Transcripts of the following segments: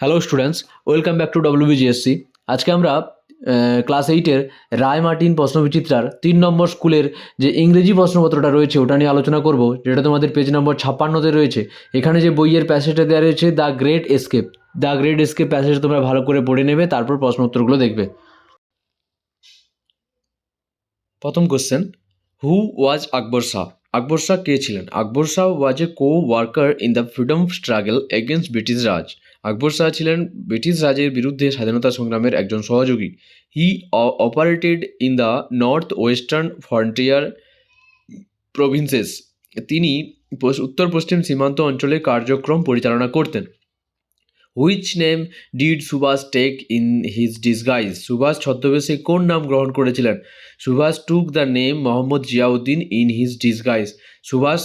Hello students welcome back to WBGSC আজকে আমরা class এইটের রায় মার্টিন প্রশ্নবিচিত্রার তিন নম্বর স্কুলের যে ইংরেজি প্রশ্নপত্রটা রয়েছে, ওটা নিয়ে আলোচনা করব। যেটা তোমাদের পেজ নম্বর ছাপ্পান্নতে রয়েছে। এখানে যে বইয়ের প্যাসেজটা দেওয়া রয়েছে the great escape the great escape passage তোমরা ভালো করে পড়ে নেবে, তারপর প্রশ্ন উত্তরগুলো দেখবে। প্রথম question who was Akbar Shah Akbar Shah কে ছিলেন? Akbar Shah was a co worker in the freedom struggle against British Raj Akbar Shah ছিলেন ব্রিটিশ রাজের বিরুদ্ধে স্বাধীনতা সংগ্রামের একজন সহযোগী। He operated in the north western frontier provinces তিনি উত্তর পশ্চিম সীমান্ত অঞ্চলে কার্যক্রম পরিচালনা করতেন। Which name did Subhash take in his disguise Subhash ছদ্মবেশে কোন নাম গ্রহণ করেছিলেন? Subhash took the name Mohammad Ziauddin in his disguise Subhash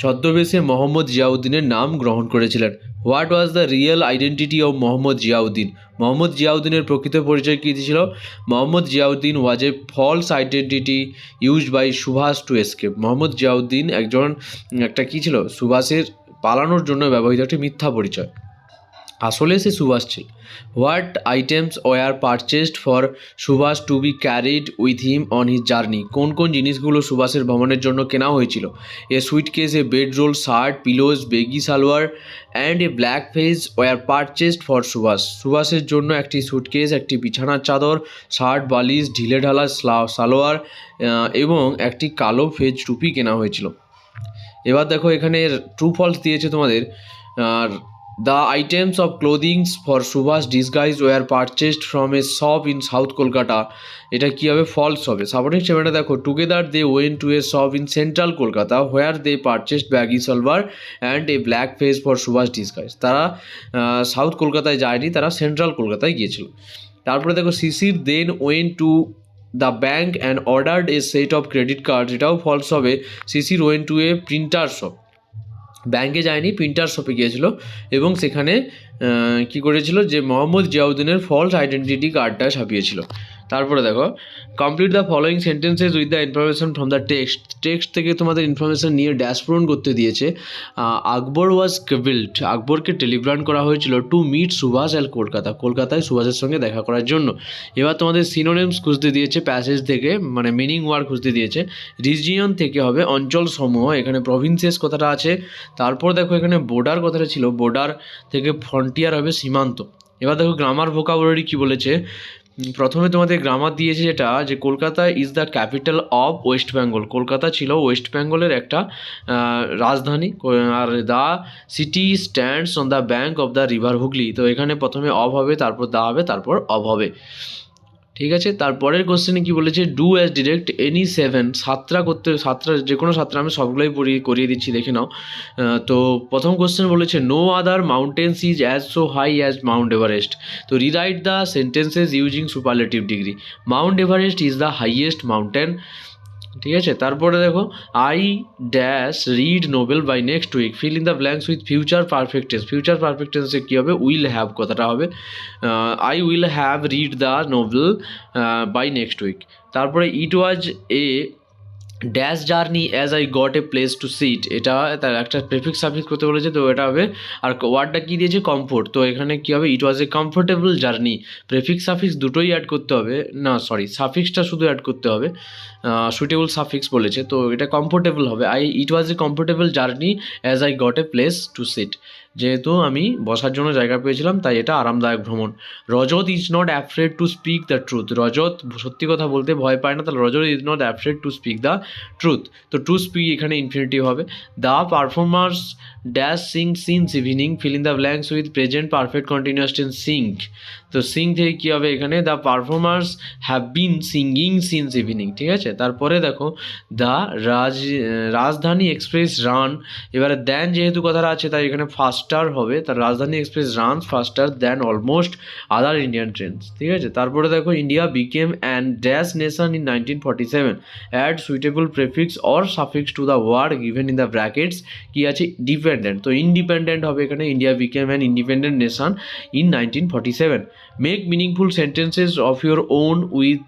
ছদ্মবেশে মোহাম্মদ জিয়াউদ্দিনের নাম গ্রহণ করেছিলেন। What was the real identity of Mohammad Ziauddin? Mohammad জিয়াউদ্দিনের প্রকৃত পরিচয় কী ছিল Mohammad Ziauddin was a false identity use by Subhash to escape Mohammad Ziauddin একজন, একটা কী ছিল? সুভাষের পালানোর জন্য ব্যবহৃত একটি মিথ্যা পরিচয়। আসলে সে সুভাষ ছিল। What items were purchased for Subhash to be carried with him on his journey? কোন কোন জিনিসগুলো সুভাষের ভ্রমণের জন্য কেনা হয়েছিল? A suitcase, a bed roll, shirt pillows baggy salwar, and a black fez were purchased for Subhash. সুভাষের জন্য একটি সুটকেস একটি বিছানার চাদর, শার্ট, বালিশ, ঢিলে ঢালা সালোয়ার এবং একটি কালো ফেজ টুপি কেনা হয়েছিল। এবার দেখো এখানে ট্রু ফলস দিয়েছে তোমাদের। আর the items of clothings for Subhas disguise were purchased from a shop in south Kolkata এটা কী হবে ফলস হবে? সাপোর্টিং স্টেটমেন্টে দেখো together they went to a shop in central Kolkata where they purchased baggy salwar and a black fez for Subhas disguise তারা south কলকাতায় যায়নি, তারা সেন্ট্রাল কলকাতায় গিয়েছিল। তারপরে দেখো সিসির then went to the bank and ordered a set of credit card এটাও ফলস হবে। Sisir went to a printer shop ব্যাংকে যায়নি প্রিন্টার শপে গিয়েছিল এবং সেখানে কি করেছিল যে, মোহাম্মদ জিয়াউদ্দিনের ফলস আইডেন্টিটি কার্ডটা ছাপিয়েছিল। তারপরে দেখো complete the following sentences with the information from the text text থেকে তোমাদের ইনফরমেশন নিয়ে ড্যাশ পূরণ করতে দিয়েছে। আকবর ওয়াজ কেবিল্ড আকবরকে টেলিগ্রাম করা হয়েছিল to meet Subhash all Kolkata. কলকাতায় সুভাষের সঙ্গে দেখা করার জন্য। এবার তোমাদের সিনোনেমস খুঁজতে দিয়েছে প্যাসেজ থেকে মানে মিনিং ওয়ার্ড খুঁজতে দিয়েছে। রিজিয়ন থেকে হবে অঞ্চল সমূহ এখানে প্রভিন্সেস কথাটা আছে। তারপর দেখো, এখানে বর্ডার কথাটা ছিল। বর্ডার থেকে ফ্রন্টিয়ার হবে সীমান্ত। এবার দেখো গ্রামার ভোকাবুলারি কি বলেছে? প্রথমে তোমাদের গ্রামার দিয়েছে যেটা যে Kolkata is the capital of west Bengal Kolkata ছিল ওয়েস্ট বেঙ্গলের একটা রাজধানী। আর the city stands on the bank of the river Hooghly. তো এখানে প্রথমে অফ হবে, তারপর দা হবে, তারপর অফ হবে। ঠিক আছে? তারপরের কোশ্চেনে কি বলেছে? Do as direct any seven সাতটা করতে, সাতটা যে কোনো সাতটা আমি সবগুলোই পড়িয়ে করিয়ে দিচ্ছি, দেখে নাও। তো প্রথম কোশ্চেন বলেছে no other mountains is as so high as mount Everest তো rewrite the sentences using superlative degree mount Everest is the highest mountain ঠিক আছে? তারপরে দেখো I dash read novel by next week fill in the blanks with future perfect tense future perfect টেন্সে কী হবে? Will have কথাটা হবে। I will have read the novel by next week তারপরে it was a dash journey as I got a place to sit এটা তার একটা prefix suffix করতে বলেছে, তো এটা হবে, আর ওয়ার্ডটা কী দিয়েছে? কমফোর্ট তো এখানে কী হবে? It was a comfortable journey prefix suffix দুটোই অ্যাড করতে হবে, না সরি সাফিক্সটা শুধু অ্যাড করতে হবে সুটেবল সাফিক্স বলেছে, তো এটা কমফোর্টেবল হবে I it was a comfortable journey as I got a place to sit যেহেতু আমি বসার জন্য জায়গা পেয়েছিলাম, তাই এটা আরামদায়ক ভ্রমণ। Rajat is not afraid to speak the truth Rajat সত্যি কথা বলতে ভয় পায় না, তাহলে Rajat is not afraid to speak the truth তো টু স্পিক এখানে ইনফিনিটিভ হবে। The performers dash sing since evening fill in the blanks with present perfect continuous tense sing তো সিং থেকে কী হবে এখানে? The performers have been singing since evening ঠিক আছে? তারপরে দেখো দ্য রাজ, রাজধানী এক্সপ্রেস রান, এবারে দেন যেহেতু কথাটা আছে, তাই এখানে ফাস্টার হবে। তার Rajdhani express run faster than almost other Indian trains ঠিক আছে? তারপরে দেখো India became and dash nation in nineteen forty seven add suitable prefix or suffix to the word given in the brackets কি আছে? ডিপেন্ডেন্ট তো independent হবে এখানে। India became an independent nation in nineteen forty seven make meaningful sentences of your own with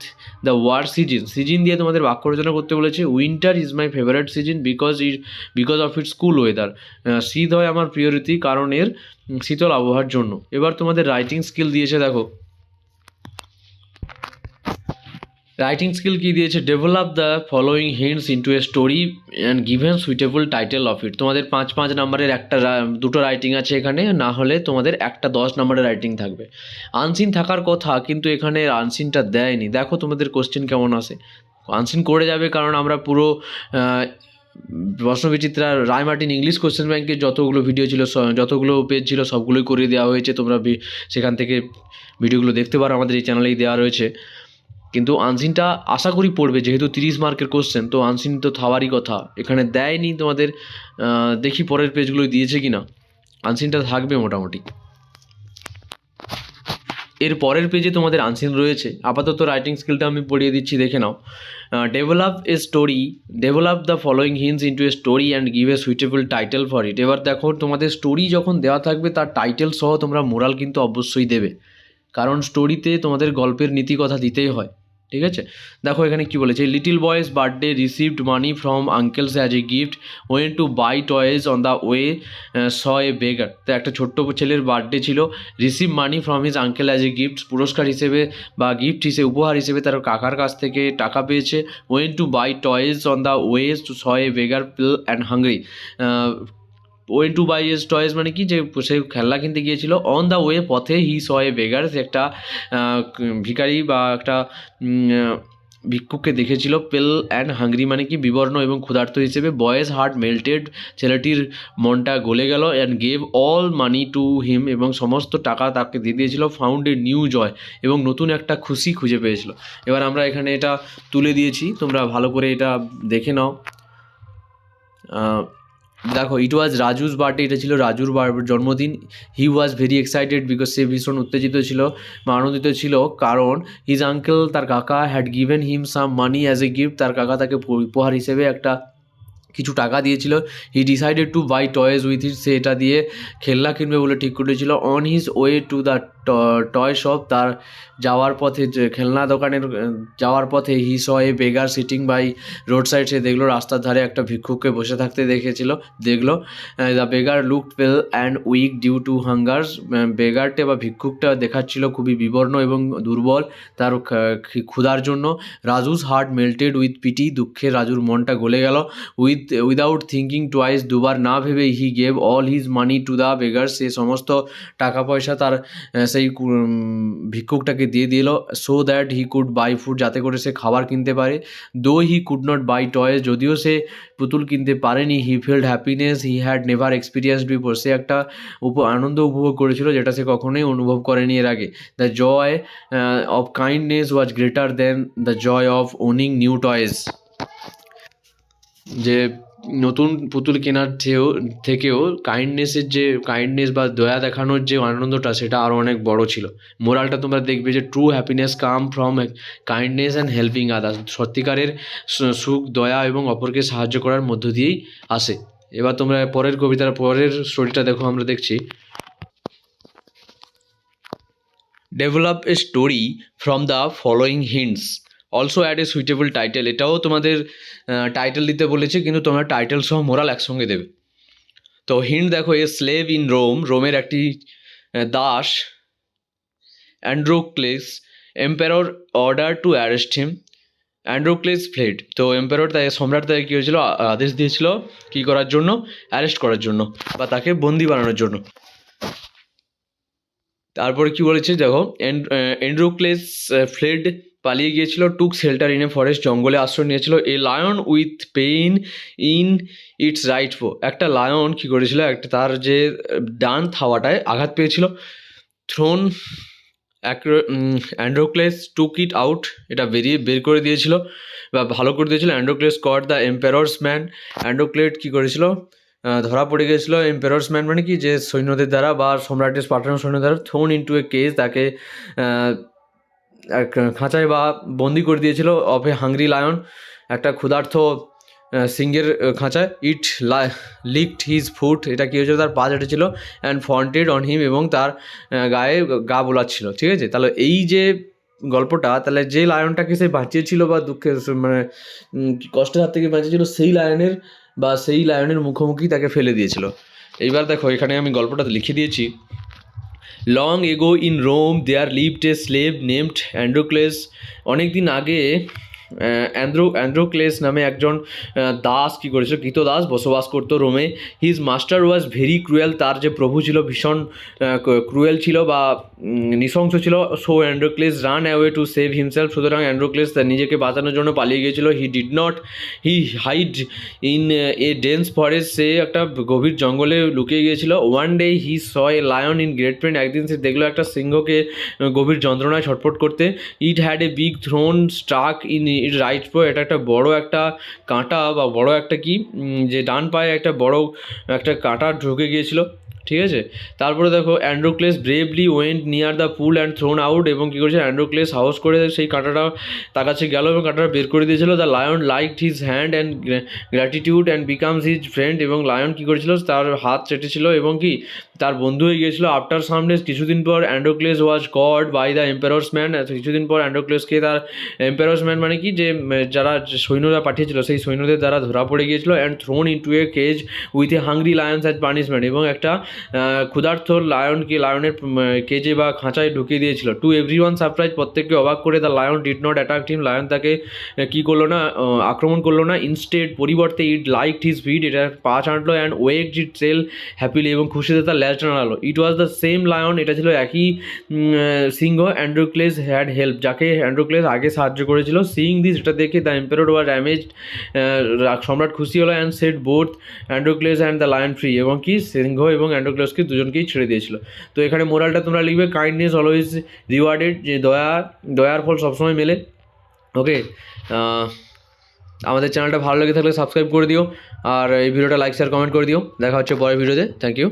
the word season season দিয়ে তোমাদের বাক্য রচনা করতে বলেছে winter is my favourite season because it because of its cool weather শীত হয় আমার প্রিয় ঋতু, কারণ এর শীতল আবহাওয়ার জন্য। এবার তোমাদের রাইটিং স্কিল দিয়েছে, দেখো। রাইটিং স্কিল কি দিয়েছে? Develop the following hints into a story and given suitable title of it তোমাদের পাঁচ পাঁচ নাম্বারের একটা দুটো রাইটিং আছে এখানে, না হলে তোমাদের একটা দশ নাম্বারের রাইটিং থাকবে। আনসিন থাকার কথা, কিন্তু এখানে আনসিনটা দেয়নি। দেখো তোমাদের কোশ্চেন কেমন আসে। আনসিন করে যাবে কারণ আমরা পুরো Prashnabichitra Ray Martin English question ব্যাংকের যতগুলো ভিডিও ছিল যতগুলো পেজ ছিল, সবগুলোই করে দেওয়া হয়েছে। তোমরা সেখান থেকে ভিডিওগুলো দেখতে পারো। আমাদের এই চ্যানেলেই দেওয়া রয়েছে। কিন্তু আনসিনটা আশা করি পড়বে, যেহেতু তিরিশ মার্কের কোশ্চেন তো আনসিন তো থাওয়ারই কথা। এখানে দেয়নি তোমাদের দেখি পরের পেজগুলো দিয়েছে কি না আনসিনটা থাকবে মোটামুটি। এর পরের পেজে তোমাদের আনসিন রয়েছে। আপাতত রাইটিং স্কিলটা আমি পড়িয়ে দিচ্ছি, দেখে নাও। Develop a story develop the following hints into a story and give a suitable title for it এবার দেখো, তোমাদের স্টোরি যখন দেওয়া থাকবে, তার টাইটেল সহ তোমরা মোরাল কিন্তু অবশ্যই দেবে। কারণ স্টোরিতে তোমাদের গল্পের নীতি কথা দিতেই হয়। ঠিক আছে? দেখো এখানে কি বলেছে little boy's birthday received money from uncles as a gift went to buy toys on the way saw a beggar তো একটা ছোট্ট ছেলের বার্থডে ছিল receive money from his uncle as a gift পুরস্কার হিসেবে বা গিফট হিসেবে, উপহার হিসেবে তার কাকার কাছ থেকে টাকা পেয়েছে went to buy toys on the ways to saw a beggar pale and hungry went to buy his toys মানে কি যে সে খেলনা কিনতে গিয়েছিল। অন দ্য ওয়ে পথে হি স এ বেগার সে একটা ভিকারি বা একটা ভিক্ষুককে দেখেছিল পেল অ্যান্ড হাঙ্গরি মানে কি বিবর্ণ এবং ক্ষুধার্ত হিসেবে। বয়েজ হার্ট মেল্টেড ছেলেটির মনটা গলে গেল and gave all money to him এবং সমস্ত টাকা তাকে দিয়ে দিয়েছিল ফাউন্ড এ নিউ জয় এবং নতুন একটা খুশি খুঁজে পেয়েছিল। এবার আমরা এখানে এটা তুলে দিয়েছি, তোমরা ভালো করে এটা দেখে নাও। দেখো ইট ওয়াজ রাজুস বার্থডে এটা ছিল রাজুর জন্মদিন। He was very excited because সে ভীষণ উত্তেজিত ছিল বা আনন্দিত ছিল, কারণ হিজ আঙ্কেল তার কাকা had given him some money as a gift তার কাকা তাকে উপহার হিসেবে একটা কিছু টাকা দিয়েছিল। He decided to buy toys with it সে এটা দিয়ে খেলনা কিনবে বলে ঠিক করেছিল। On his way to the toy shop, তার যাওয়ার পথে যে খেলনা দোকানের যাওয়ার পথে he a beggar sitting by road side সে দেখল রাস্তার ধারে একটা ভিক্ষুককে বসে থাকতে দেখেছিল, দেখল the beggar look pale and weak due to hungers বেগারটে বা ভিক্ষুকটা দেখাচ্ছিল খুবই বিবর্ণ এবং দুর্বল, তার ক্ষুধার জন্য। Raju's heart melted with pity দুঃখে রাজুর মনটা গলে গেল। উইথ উইদাউট থিঙ্কিং টুয়াইস দুবার না ভেবে he gave all his money to the beggar সে সমস্ত টাকা পয়সা তার সেই ভিক্ষুকটাকে দিয়ে দিল so that he could buy food যাতে করে সে খাবার কিনতে পারে। Though he could not buy toys যদিও সে পুতুল কিনতে পারেনি he felt happiness he had never experience before সে একটা উপ, আনন্দ উপভোগ করেছিল যেটা সে কখনোই অনুভব করেনি এর আগে। The joy of kindness was greater than the joy of owning new toys যে নতুন পুতুল কেনার থেকেও থেকেও কাইন্ডনেসের যে কাইন্ডনেস বা দয়া দেখানোর যে আনন্দটা, সেটা আরও অনেক বড় ছিল। মোরালটা তোমরা দেখবে যে true happiness come from kindness and helping others সত্যিকারের সুখ, দয়া এবং অপরকে সাহায্য করার মধ্য দিয়েই আসে। এবার তোমরা পরের কবিতার, পরের স্টোরিটা দেখো, আমরা দেখছি। Develop a story from the following hints also add a suitable title এটাও তোমাদের টাইটেল দিতে বলেছে, কিন্তু তোমরা টাইটেল সহ মোরাল একসঙ্গে দেবে। তো হিন্ট দেখো এ স্লেভ ইন রোম রোমের একটি Das Androcles emperor order to arrest him Androcles fled তো এম্পারর তাই, সম্রাট তাকে কী হয়েছিল? আদেশ দিয়েছিল কী করার জন্য? অ্যারেস্ট করার জন্য, বা তাকে বন্দি বানানোর জন্য। তারপরে কি বলেছে? দেখো এন্ড্রোক্লেস ফ্লেড পালিয়ে গিয়েছিল took shelter in a forest জঙ্গলে আশ্রয় নিয়েছিল। A lion with pain in its right paw একটা লায়ন কি করেছিল? একটা তার যে ডান থাওয়াটায় আঘাত পেয়েছিল। থ্রোন অ্যান্ড্রোক্লেস টুক ইট আউট এটা বেরিয়ে বের করে দিয়েছিল বা ভালো করে দিয়েছিল। Androcles caught the emperor's man Androcles কী করেছিল? ধরা পড়ে গেছিল এম্পায়ার্স ম্যান মানে কি? যে সৈন্যদের দ্বারা বা সম্রাটের পাঠানো সৈন্য দ্বারা থ্রোন ইন্টু এ কেস তাকে এক খাঁচায় বা বন্দি করে দিয়েছিল অফ এ হাংরি লায়ন, একটা ক্ষুধার্থ সিংহের খাঁচায়। ইট লিকড হিজ ফুট, এটা কী হয়েছিল? তার পা ছিল অ্যান্ড ফন্টেড অন হিম এবং তার গায়ে গা বোলাচ্ছিল, ঠিক আছে? তাহলে এই যে গল্পটা, তাহলে যে লায়নটাকে সে বাঁচিয়েছিল বা দুঃখের স- মানে কষ্টের হাত থেকে বাঁচিয়েছিল, সেই লায়নের বা সেই লায়নের মুখোমুখি তাকে ফেলে দিয়েছিল। এইবার দেখো, এখানে আমি গল্পটা লিখে দিয়েছি। Long ago in Rome there lived a slave named Androcles অনেক দিন আগে অ্যান্ড্রো অ্যান্ড্রোক্লেস নামে একজন দাস কী করেছিল? কৃত দাস, বসবাস করতো রোমে। His master was very cruel তার যে প্রভু ছিল ভীষণ ক্রুয়েল ছিল বা নৃশংস ছিল। So Androcles ran away to save himself সুতরাং অ্যান্ড্রোক্লেস নিজেকে বাঁচানোর জন্য পালিয়ে গিয়েছিল। He did not he hide in a dense forest সে একটা গভীর জঙ্গলে লুকিয়ে গিয়েছিল। One day he saw a lion in great pain একদিন সে দেখল একটা সিংহকে গভীর যন্ত্রণায় ছটফট করতে। It had a big thorn stuck in it right paw এটা একটা বড় একটা কাঁটা বা বড় একটা কি যে ডান পায়ে একটা বড় একটা কাঁটা ঢুকে গিয়েছিল। ঠিক আছে? তারপরে দেখো, Androcles bravely went near the pull and thorn out এবং কী করেছে? অ্যান্ড্রোক্লেস হাউস করে সেই কাঁটাটা তার কাছে গেল এবং কাঁটাটা বের করে দিয়েছিল। The lion liked his hand and gratitude and becomes his friend এবং লায়ন কী করেছিল? তার হাত চেটেছিল এবং কি? তার বন্ধু হয়ে গিয়েছিল আফটার সামডেজ কিছুদিন পর Androcles was caught by the empire's man কিছুদিন পর অ্যান্ড্রোক্লেসকে তার এম্পায়ার্স ম্যান মানে কি? যে যারা সৈন্যরা পাঠিয়েছিল, সেই সৈন্যদের দ্বারা ধরা পড়ে গিয়েছিল and thrown into a cage with a hungry lions as punishment এবং একটা ক্ষুধার্থ লায়নকে লায়নের কেজে বা খাঁচায় ঢুকিয়ে দিয়েছিল। টু এভরি ওয়ান সারপ্রাইজ প্রত্যেককে অবাক করে the lion did not attack him lion তাকে কী করল না আক্রমণ করল না ইনস্টেড পরিবর্তে ইট লাইক হিজ ফিড এটা পা ছাঁটলো অ্যান্ড ওয়েক ইট সেল হ্যাপিলি এবং খুশিতে তার ল্যাচ টানালো it was the same lion এটা ছিল একই সিংহ অ্যান্ড্রোক্লেস হ্যাড হেল্প যাকে অ্যান্ড্রোক্লেস আগে সাহায্য করেছিল। সিং দিস এটা দেখে দ্য এম্পায়ার ওয়ার ড্যামেজ সম্রাট খুশি হলো and set both Androcles and the lion free এবং কি, সিংহ এবং অ্যান্ড্রোক্লেসকে দুজনকেই ছেড়ে দিয়েছিল। তো এখানে মোরালটা তোমরা লিখবে কাইন্ডনেস অলওয়েজ রিওয়ার্ডেড যে দয়া, দয়ার ফল সবসময় মেলে। ওকে আমাদের চ্যানেলটা ভালো লেগে থাকলে সাবস্ক্রাইব করে দিও, আর এই ভিডিওটা লাইক শেয়ার কমেন্ট করে দিও। দেখা হচ্ছে পরের ভিডিওতে। Thank you